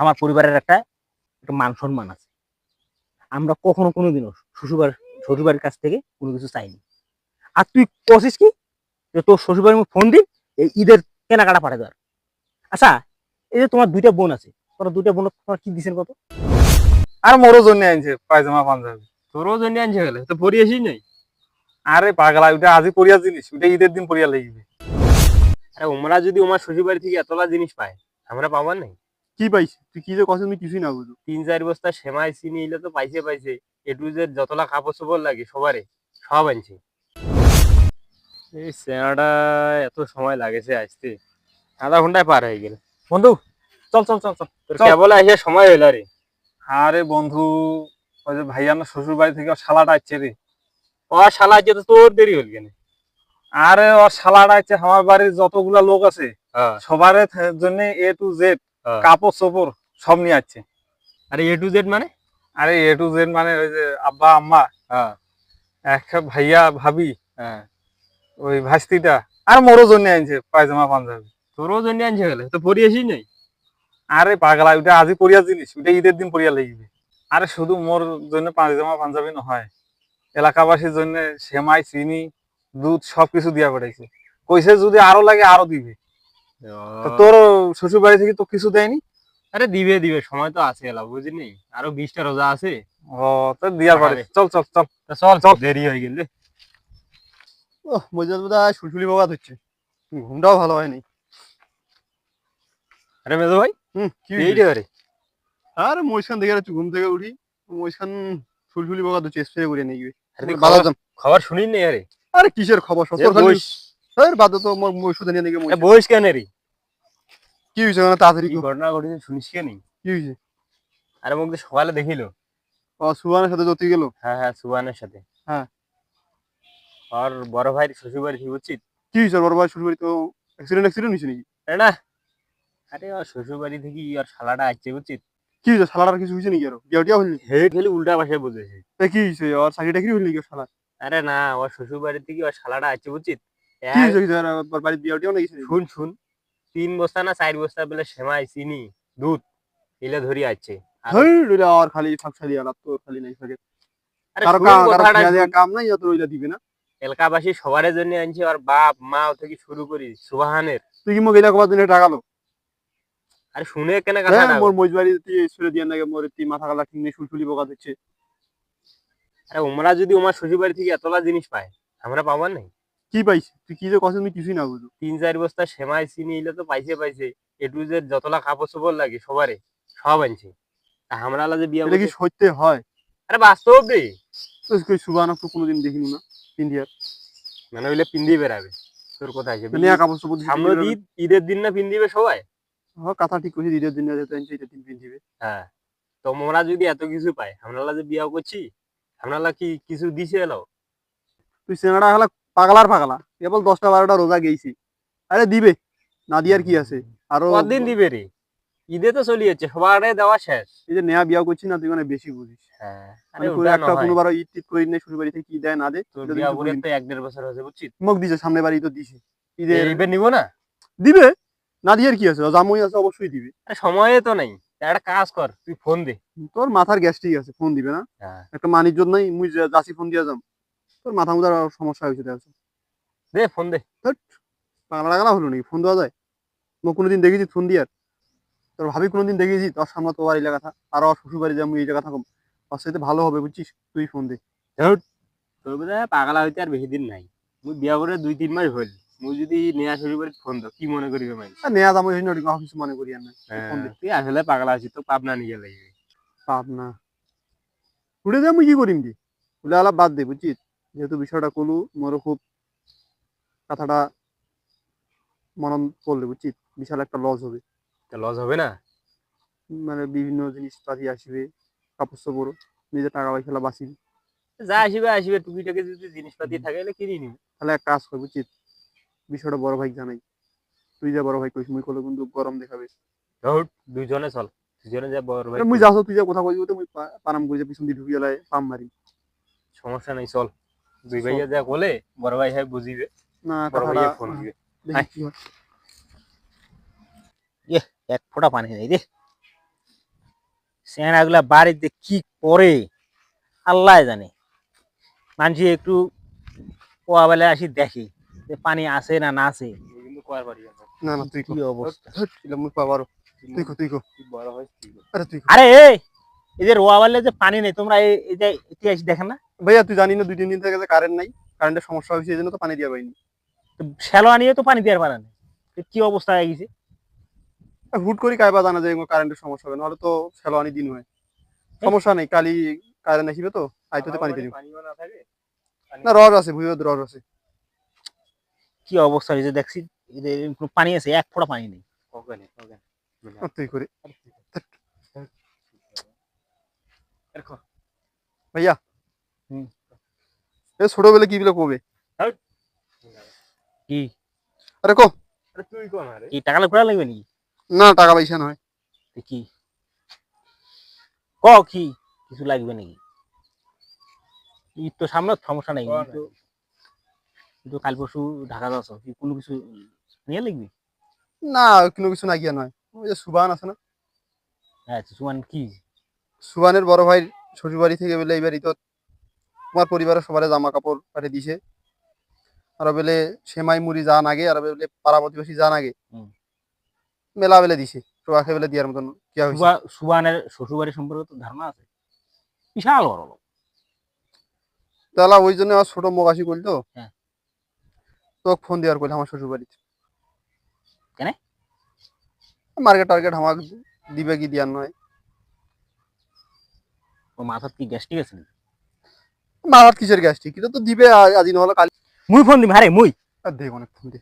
আমার পরিবারের একটা একটা মান সম্মান আছে। আমরা কখনো কোনোদিনও শ্বশুরবাড়ি শ্বশুরবাড়ির কাছ থেকে কোনো কিছু চাইনি। আর তুই কছিস কি? যে তোর শ্বশুরবাড়ির ফোন দিন এই ঈদের কেনাকাটা পাঠাতে দেওয়ার। আচ্ছা এই যে তোমার দুইটা বোন আছে তোরা দুইটা বোন তোমার কি দিছেন কত? আর মোরও জন্য আনছে পায়জামা পাঞ্জাবি। তোরও জন্য আনছে গেলে তো পরিয়েছি নাই। আরে পাগলা ওইটা আজই পরিয়ার জিনিস ওইটা ঈদের দিন পরিয়া লাগবে। আরে ওমরা যদি ওমার শ্বশুর বাড়ি থেকে এতলা জিনিস পায় আমরা পাবার নাই কি পাইছি? তুই কি যে কথা তুমি কিছুই না বুঝো তিন চার বস্তা সেমাই চিনি এলে তো পাইছে পাইছে। এটু যে যতলা কাপড় চোপড় লাগে সবারে সব আনছে। এই চেনাটা এত সময় লাগেছে আসতে। আধা ঘন্টায় পার হয়ে গেল। বন্ধু চল চল চল চল। তোর চল। কেবল আসে সময় হইল রে। আরে বন্ধু ওই যে ভাইয়া না শ্বশুর বাড়ি থেকে ওর শালাটা আসছে রে। ও শালা আছে তো তোর দেরি হল কেন? আরে ওর শালাটা আসছে আমার বাড়ির যতগুলা লোক আছে হ্যাঁ, সবার জন্য এ টু জেড। কাপড় চোপড় সব নিয়ে আসছে। আরে এ টু জেড মানে? আরে এ টু জেড মানে ওই যে আব্বা আম্মা হ্যাঁ। এক ভাইয়া ভাবি হ্যাঁ। ওই ভাস্তিটা আর মোরও জন্য আনছে পায়জামা পাঞ্জাবি। তোরও জন্য আনছে গেলে তো পরিয়েছি নাই? আরে পাগলা ওইটা আজই পরিয়ার জিনিস ওইটা ঈদের দিন পরিয়া লাগবে। আরে শুধু মোর জন্য পায়জামা পাঞ্জাবি নহয় এলাকাবাসীর জন্য সেমাই চিনি দুধ সবকিছু দিয়া পাঠাইছে। কইছে যদি আরও লাগে আরও দিবে। তোর শ্বশুর বাড়ি থেকে তো কিছু দেয়নি? আরে দিবে দিবে সময় তো আছে এলা বুঝলি? আরও বিশটা রোজা আছে। ও তো দিয়ার পারে। চল চল চল। চল চল। দেরি হয়ে গেল। ও মজাদ বোধ হয় বাবাদ হচ্ছে। ঘুমটাও ভালো হয়নি। আরে মেজো ভাই হুম কি এই রে। আরে আর মহিষখান দেখে যাচ্ছি ঘুম থেকে উঠি মহিষখান সুলসুলি বাবাদ হচ্ছে স্প্রে করে নিয়ে গিয়ে। আরে বাধা খবর- দাম খবর শুনি নে আরে? আরে কিসের খবর? এ সত্তর খালি বইস স্যার বাদ তো মোর ওষুধ নিয়ে নাকি এ কেন রে কি মানে তাড়াতাড়ি। ঘটনা ঘটেছে শুনিস কেন কি হয়েছে আরে মুখ দিয়ে সকালে দেখিল। ও সুবানের সাথে যতি গেল? হ্যাঁ হ্যাঁ সুবানের সাথে। হ্যাঁ। আর বড় ভাইয়ের শ্বশুর বাড়ি ঠিক বুঝছিস কি বড় ভাই শ্বশুর বাড়ি তো অ্যাক্সিডেন্ট অ্যাক্সিডেন্ট হয়েছে নাকি? আরে না। আরে ওর শ্বশুর বাড়ি থেকে আর শালাটা আসছে উচিত কি শালাটার কিছু হয়েছে নাকি আরও বিয়া টিয়া হইনি হে খেলি উল্টা ভাষায় বুঝেছে তা কি হয়েছে ওর চাকরি টাকরি হইল নাকি ওর শালা আরে না ওর শ্বশুর বাড়ি থেকে ওর শালাটা আসছে বুঝছিস কি বিয়া নাকি? শুন শুন। তিন বস্তা না চার বস্তা বেলে সেমাই চিনি দুধ এলে ধরি আর- খালি ফাঁকশালি আলাপ খালি নাই থাকে কাম নাই দিবে না। এলাকাবাসী সবার জন্য আনছে আর বাপ মা থেকে শুরু করি সুবাহানের। তুই কি মোক এলা কবার দিনে টাকা আরে শুনে কেন হ্যাঁ মোর মজবারি তুই মোর তুই মাথা কালা ঠিক সুলসুলি বকা দিচ্ছে আরে ওমরা যদি ওমার শ্বশুর বাড়ি থেকে এতলা জিনিস পায় আমরা পাবার নাই? কি পাইছি? তুই কি যে কথা তুমি কিছুই না বুঝো। তিন চার বস্তা সেমাই চিনি এলে তো পাইছে পাইছে। এটু যে যতলা কাপড় চোপড় লাগে সবারে সব আনছে। আমরা আলা যে বিয়া এটা কি সত্যি হয়? আরে বাস্তব রে। তো সুবানক তো কোনোদিন দেখিনি না ইন্ডিয়ার মানে ওইলে পিন্দি বেড়াবে। তোর কথা আছে। নিয়া কাপড় চোপড় সামনে ঈদ ঈদের দিন না পিন্দিবে সবাই? হ্যাঁ কথা ঠিক কইছি দিনের দিন যেতে আনছে এটা দিন পিন্ধিবে। হ্যাঁ। তো মোরা যদি এত কিছু পাই আমরা যে বিয়া করছি। আমরা কি কিছু দিছে এলাও? তুই সিনেমাটা হলা পাগলার পাগলা। কেবল দশটা বারোটা রোজা গেছি আরে দিবে না দিয়ার কি আছে? আরও কদিন দিবে রে ঈদে তো চলি যাচ্ছে সবার দেওয়া শেষ। এই যে নেয়া বিয়া করছি না তুই মানে বেশি বুঝিস হ্যাঁ একটা। কোনোবার ঈদ টিদ করি না বাড়ি কি দেয় না দে এক দেড় বছর হয়েছে বুঝছিস মোক দিছে সামনে বাড়ি তো দিছে। এইবার নিব না? দিবে। না দিয়ার কি আছে? জামুই আছে অবশ্যই দিবে। আরে সময়ে তো নাই একটা কাজ কর তুই ফোন দে। তোর মাথার গ্যাস ঠিক আছে ফোন দিবে না। একটা মানিজ্য নাই মুই যাচ্ছি ফোন দিয়া যাম। তোর মাথা মুদার সমস্যা হয়েছে দেখো। দে ফোন দে। পাগলা টাগলা হলো নাকি? ফোন দেওয়া যায়? মোক কোনোদিন দেখেছি ফোন দিয়ার। তোর ভাবি কোনোদিন দেখেছি তোর সামনে তোমার এই কথা। আর ওর শ্বশুর বাড়ি যাব এই জায়গা থাকো ওর সাথে ভালো হবে বুঝছিস? তুই ফোন দে। তোর বোধ পাগলা হইতে আর বেশি দিন নাই। মুই বিয়া করে দুই তিন মাস হইল। মুই যদি নেয়া শুরু করি ফোন দাও কি মনে করিবে মাই আর নেয়া দাম হয়েছে না কিছু মনে করি আর না। ফোন দে। তুই আসলে পাগলা আছিস তো পাবনা নিয়ে লাগবে। পাপ না উঠে যা মুই কি করিম দি বলে আলাপ বাদ দে বুঝছিস? যেহেতু বিষয়টা কলু মোরও খুব কথাটা মনন পড়লে বুঝছিস বিশাল একটা লস হবে। লস হবে না? মানে বিভিন্ন জিনিসপাতি আসবে কাপড় চোপড় নিজের টাকা পয়সা বাঁচিবি যা আসিবে আসিবে টুকিটাকে যদি জিনিসপাতি থাকে তাহলে কিনে নিবি। তাহলে এক কাজ করবি উচিত। বিষয়টা বড় ভাই জানাই। তুই যা বড় ভাই কইস মুই করলে কিন্তু গরম দেখাবে ধর দুইজনে চল। দুজনে যা বড় ভাই মুই যাস তুই যা কথা কইবি তো মুই পারাম করে যা পিছন দিয়ে ঢুকিয়ে পাম মারি। সমস্যা নাই চল। দুই ভাইয়া যা বলে বড় ভাই হয় বুঝিবে না বড় ভাইয়া ফোন দিবে। দেখি কি এক ফোঁটা পানি নেই রে। সেনাগুলা বাড়িতে কি করে আল্লাহ জানে। মানুষ একটু পোয়া বেলা আসি দেখি যে পানি আছে না না আছে। না না তুই কি। অবস্থা? ধ্যাৎ, পাবারও তুই কো তুই কো। তুই বড় হয় তুই কর। আরে তুই আরে এই এই যে রোয়া বেলা যে পানি নেই তোমরা এই এই যে ইতিহাস দেখেন না? ভাইয়া তুই জানি না দুই তিন দিন থেকে কারেন্ট নাই কারেন্টের সমস্যা হয়েছে এই জন্য তো পানি দিয়া পাইনি শ্যালো আনিয়ে তো পানি দেওয়ার পারে না কি অবস্থা হয়ে গেছে? হুট করে কাইবা জানা যায় কারেন্টের সমস্যা হবে নাহলে তো শ্যালো আনি দিন হয়। সমস্যা নেই কালি কারেন্ট আসিবে তো আইতোতে পানি দিন না রড আছে ভুইও রড আছে। কি অবস্থা হয়েছে দেখছি পানি আছে এক ফোঁটা পানি নেই। তুই করে। ভাইয়া। এ ছোটবেলা কি বিলে কবে? কি? আরে কো। আরে তুই কোন আরে কি টাকা ঘোরা লাগবে নাকি? না টাকা পয়সা নয়। কি? ক কি কিছু লাগবে নাকি? ঈদ তো সামনে সমস্যা নেই। কিন্তু কাল পরশু ঢাকা যাচ্ছ কি কোনো কিছু নিয়ে লিখবি না কোনো কিছু না গিয়া নয়। ওই যে সুবান আছে না? আচ্ছা সুমান কি? সুবানের বড় ভাই শ্বশুর বাড়ি থেকে বলে এইবার তো তোমার পরিবারের সবার জামা কাপড় পাঠিয়ে দিছে। আর বেলে সেমাই মুড়ি যান আগে আর বেলে পাড়া প্রতিবেশী যান আগে। মেলা বেলে দিছে প্রবাসে বেলে দিয়ার মতন কি সুবা- সুবানের শ্বশুরবাড়ি সম্পর্কে তো ধারণা আছে। বিশাল বড় লোক। তাহলে ওই জন্য আমার ছোট মোগাসি করল তো। তোকে ফোন দেওয়ার করলে আমার শ্বশুর বাড়িতে কেন? মার্কেট টার্গেট আমাক দিবে কি দিয়ার নয়। ও মাথার কি গ্যাস্ট্রিক আছে নাকি? মারাত কিসের গ্যাস্ট্রিক এটা তো দিবে আজি নহলে কালি মুই ফোন দিম হারে মুই। আর দেখ অনেক ফোন দে।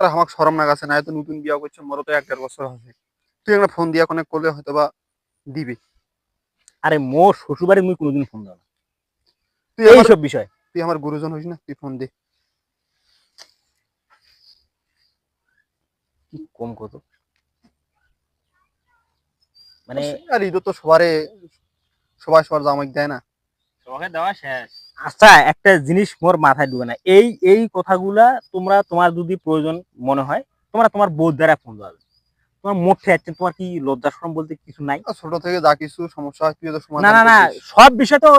আর আমাকে সরম না গেছে না এত নতুন বিয়া করছে মোর তো এক দেড় বছর আছে। তুই একটা ফোন দিয়া কোনে করলে হয়তো বা দিবে। আরে মোর শ্বশুরবাড়ি মুই কোনোদিন ফোন দাও না। তুই আমার এইসব বিষয়। তুই আমার গুরুজন হইস না তুই ফোন দে। কি কম কত? মানে আর ঈদ তো সবারে সবাই সবার জামাই দেয় না। তোমাকে দেওয়া শেষ। আচ্ছা একটা জিনিস মোর মাথায় ঢুকে না। এই এই কথাগুলা তোমরা তোমার যদি প্রয়োজন মনে হয় তোমরা তোমার বোধ দ্বারা ফোন তোমার মোটে তোমার কি লজ্জা শরম বলতে কিছু নাই? ছোট থেকে যা কিছু সমস্যা হয় তুই তো সমাধান না না না সব বিষয় তো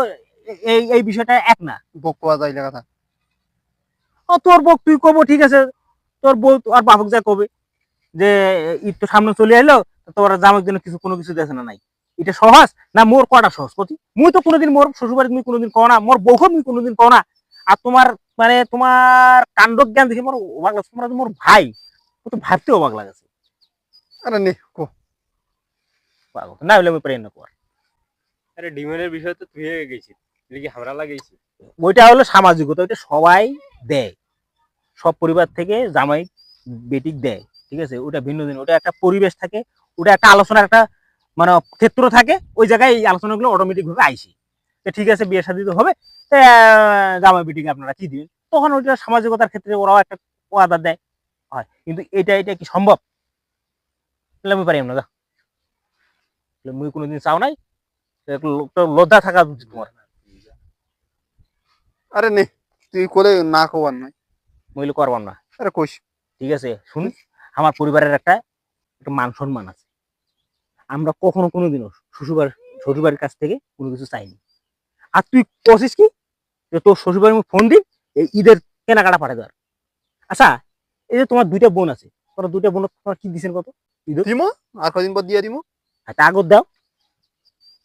এই এই বিষয়টা এক না। বক পাওয়া যায় কথা ও তোর বউ তুই কব ঠিক আছে। তোর বউ আর বাপক যা কবে? যে ঈদ তো সামনে চলে এলো তোর জামাক জন্য কিছু কোনো কিছু দেখে না নাই। এটা সহজ না মোর কটা সহজ? কতি মুই তো কোনোদিন মোর শ্বশুরবাড়ি তুমি কোনোদিন কও না মোর বউকে মুই কোনোদিন কও না আর তোমার মানে তোমার কাণ্ড জ্ঞান দেখে মোর অবাক লাগছে তোমরা মোর ভাই ও তো ভাবতে অবাক লাগাছে। আরে নে কো। পাগল। না হলে আমি পারি না কর। আরে ডিমের বিষয় তো তুই হয়ে গেছিস এটা কি হামরা লাগাইছি? ওইটা হলো সামাজিকতা ওইটা সবাই দেয়। সব পরিবার থেকে জামাই বেটিক দেয় ঠিক আছে? ওটা ভিন্ন দিন ওটা একটা পরিবেশ থাকে ওটা একটা আলোচনার একটা মানে ক্ষেত্র থাকে ওই জায়গায় এই আলোচনাগুলো অটোমেটিক ভাবে আইসি। যে ঠিক আছে বিয়ে শাদী তো হবে। তা, জামাই বেটিকে আপনারা কি দিবেন? তখন ওইটা সামাজিকতার ক্ষেত্রে ওরাও একটা ওয়াদা দেয়। হয়। কিন্তু এটা এটা কি সম্ভব? আমি পারি না মুই কোনোদিন চাও নাই। তো লজ্জা থাকা উচিত তোমার। আরে নে তুই কোলে না কোয়ার নয়। মহিলা করবাম না। আরে কইস। ঠিক আছে শুন। আমার পরিবারের একটা একটা মান সম্মান আছে। আমরা কখনো কোনোদিনও শ্বশুরবার শ্বশুরবাড়ির কাছ থেকে কোনো কিছু চাইনি। আর তুই কছিস কি? যে তোর শ্বশুরবাড়ি ফোন দিন এই ঈদের কেনাকাটা পাঠা দেওয়ার। আচ্ছা এই যে তোমার দুইটা বোন আছে তোমরা দুইটা বোন তোমার কি দিছেন কত? দিমো আর কদিন পর দিয়ে দিমো একটা আগত দাও।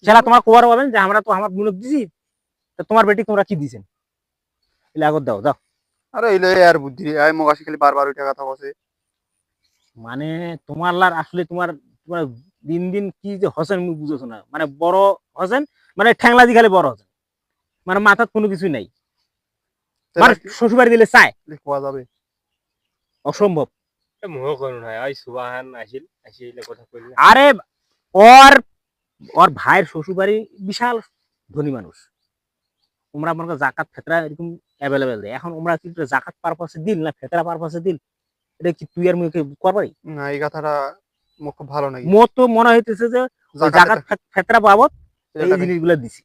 সেটা তোমার কবার পাবেন যে আমরা তো আমার বোনক দিছি তা তোমার বেটি তোমরা কি দিছেন? এলে আগত দাও দাও আরে এইলে আর বুদ্ধি আই মোগাসি খালি বারবার ওইটা কথা বসে মানে তোমার লার আসলে তোমার তোমার দিন দিন কি যে হসেন বুঝেছ না। মানে বড় হসেন মানে ঠ্যাংলা দি খালি বড় হসেন। মানে মাথার কোনো কিছু নাই। মানে শ্বশুরবাড়ি দিলে চায়। কোয়া যাবে? অসম্ভব। আরে ওর ওর ভাইয়ের শ্বশুরবাড়ি বিশাল ধনী মানুষ। তোমরা মনে করো জাকাত ফেতরা এরকম অ্যাভেলেবেল দেয়। এখন আমরা কি জাকাত পারপাসে দিল না ফেতরা পারপাসে দিল? এটা কি তুই আর মুখে করবারি না এই কথাটা খুব ভালো নাকি মোর তো মনে হইতেছে যে জাকাত ফেতরা বাবদ এই জিনিসগুলো দিছি।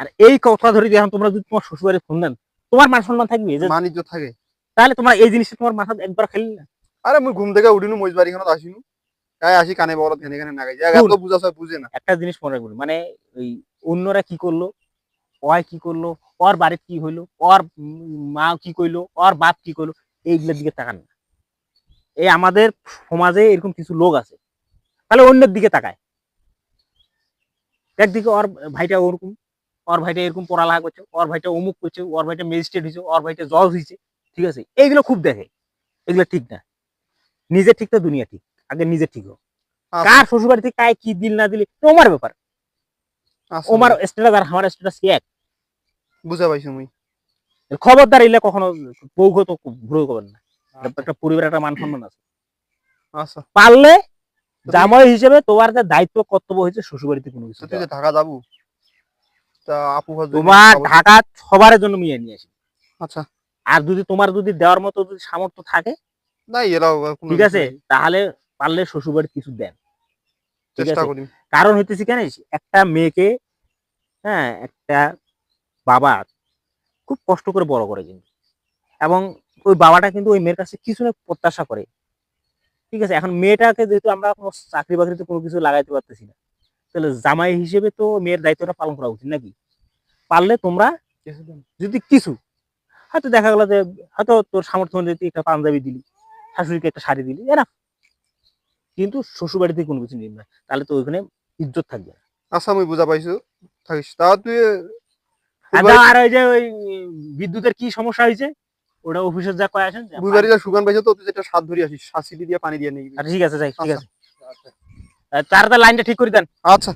আর এই কথা ধরে এখন তোমরা যদি তোমার শ্বশুরবাড়ি ফোন দেন তোমার মান সম্মান থাকবে যে বাণিজ্য থাকে। তাহলে তোমার এই জিনিসটা তোমার মাথা একবার খেলি না আরে মুই ঘুম থেকে উঠিনু খানত আসিনু আসি কানে কানে নাগাই বুঝা সব বুঝে না। একটা জিনিস মনে রাখবেন মানে ওই অন্যরা কি করল কি করল ওর বাড়ির কি হইল ওর মা কি কইলো ওর বাপ কি করল এইগুলোর দিকে তাকান না। এই আমাদের সমাজে এরকম কিছু লোক আছে। তাহলে অন্যের দিকে তাকায়। একদিকে ওর ভাইটা ওরকম ওর ভাইটা এরকম পড়ালেখা করছে ওর ভাইটা অমুক করছে ওর ভাইটা ম্যাজিস্ট্রেট হয়েছে ওর ভাইটা জজ হয়েছে ঠিক আছে? এইগুলো খুব দেখে। এগুলো ঠিক না। নিজে ঠিক তো দুনিয়া ঠিক। আগে নিজে ঠিক হোক। আচ্ছা। কার শ্বশুরবাড়ি থেকে কায় কি দিল না দিলে তোমার ব্যাপার। আচ্ছা, ওমার স্ট্যাটাস আর আমার স্ট্যাটাস এক? বুঝা পাইছি মুই খবরদার এলে কখনো বউকে তো ভুল করবেন না। একটা পরিবারের একটা মান সম্মান আছে। আচ্ছা। পারলে জামাই হিসেবে তোমার যে দায়িত্ব কর্তব্য হয়েছে শ্বশুরবাড়িতে কোনো কিছু তুই ঢাকা যাব। তা আপু তোমার ঢাকা সবার জন্য মিয়ে নিয়ে আসি। আচ্ছা। আর যদি তোমার যদি দেওয়ার মতো যদি সামর্থ্য থাকে ঠিক আছে তাহলে পারলে শ্বশুরবাড়ি কিছু দেন। চেষ্টা করি। কারণ হইতেছি কেন একটা মেয়েকে হ্যাঁ একটা বাবা খুব কষ্ট করে বড় করে কিন্তু। এবং ওই বাবাটা কিন্তু ওই মেয়ের কাছে কিছু না প্রত্যাশা করে। ঠিক আছে? এখন মেয়েটাকে যেহেতু আমরা কোনো চাকরি বাকরিতে কোনো কিছু লাগাইতে পারতেছি না তাহলে জামাই হিসেবে তো মেয়ের দায়িত্বটা পালন করা উচিত নাকি? পারলে তোমরা যদি কিছু হয়তো দেখা গেলো যে হয়তো তোর সামর্থ্য অনুযায়ী একটা পাঞ্জাবি দিলি শাশুড়িকে একটা শাড়ি দিলি এরা কিন্তু শ্বশুর বাড়িতে কোনো কিছু নিবি না তাহলে তো ওইখানে ইজ্জত থাকবে না। আচ্ছা মুই বুঝা পাইছো থাকিস। তা তুই যাও আর ওই যে ওই বিদ্যুতের কি সমস্যা হয়েছে? ওটা অফিসে যা কয় আসেন যা সুগান পাইছো তো তুই যেটা সাত ধরি আসিস দিয়ে পানি দিয়ে নিবি আচ্ছা ঠিক আছে যাই ঠিক আছে। আর তাড়াতাড়ি লাইনটা ঠিক করে দেন। আচ্ছা।